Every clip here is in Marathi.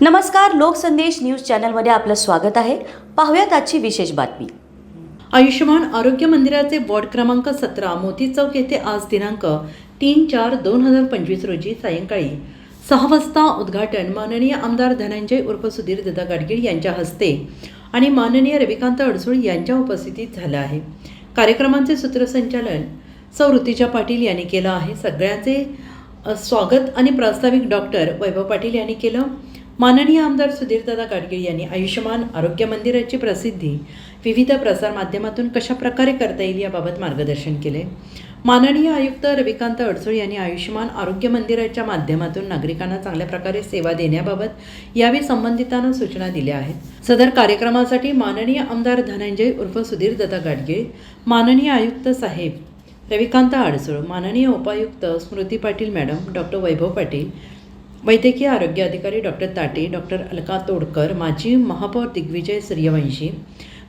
नमस्कार लोकसंदेश न्यूज चॅनलमध्ये आपलं स्वागत आहे. पाहूयात आजची विशेष बातमी. आयुष्यमान आरोग्य मंदिराचे वॉर्ड क्रमांक सतरा मोती चौक येथे आज दिनांक तीन चार दोन हजार पंचवीस रोजी सायंकाळी सहा वाजता उद्घाटन माननीय आमदार धनंजय उर्फ सुधीर दत्ता गाडगीळ यांच्या हस्ते आणि माननीय रविकांत अडसूळ यांच्या उपस्थितीत झालं आहे. कार्यक्रमाचे सूत्रसंचालन सौ ऋतुजा पाटील यांनी केलं आहे. सगळ्यांचे स्वागत आणि प्रास्ताविक डॉक्टर वैभव पाटील यांनी केलं. माननीय आमदार सुधीरदादा गाडगीळ यांनी आयुष्यमान आरोग्य मंदिराची प्रसिद्धी विविध प्रसारमाध्यमातून कशा प्रकारे करता येईल याबाबत मार्गदर्शन केले. माननीय आयुक्त रविकांत अडसूळ यांनी आयुष्यमान आरोग्य मंदिराच्या माध्यमातून नागरिकांना चांगल्या प्रकारे सेवा देण्याबाबत यावेळी संबंधितांना सूचना दिल्या आहेत. सदर कार्यक्रमासाठी माननीय आमदार धनंजय उर्फ सुधीरदादा गाडगीळ माननीय आयुक्त साहेब रविकांत आडसूळ माननीय उपायुक्त स्मृती पाटील मॅडम डॉक्टर वैभव पाटील वैद्यकीय आरोग्य अधिकारी डॉक्टर ताटे डॉक्टर अलका तोडकर माजी महापौर दिग्विजय सूर्यवंशी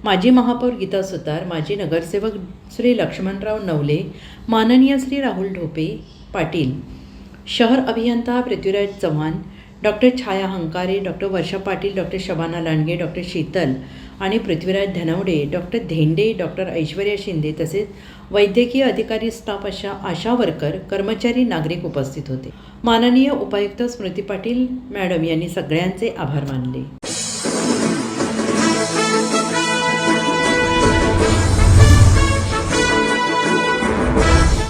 माजी महापौर गीता सुतार माजी नगरसेवक श्री लक्ष्मणराव नवले माननीय श्री राहुल ढोपे पाटील शहर अभियंता Prithviraj Chavan doctor Chhaya Hankare doctor Varsha Patil doctor Shabana Landge doctor Sheetal आणि पृथ्वीराज धनवडे डॉक्टर धेंडे डॉक्टर ऐश्वर्या शिंदे तसेच वैद्यकीय अधिकारी स्टाफ अशा आशा वर्कर कर्मचारी नागरिक उपस्थित होते. माननीय उपायुक्त स्मृती पाटील मॅडम यांनी सगळ्यांचे आभार मानले.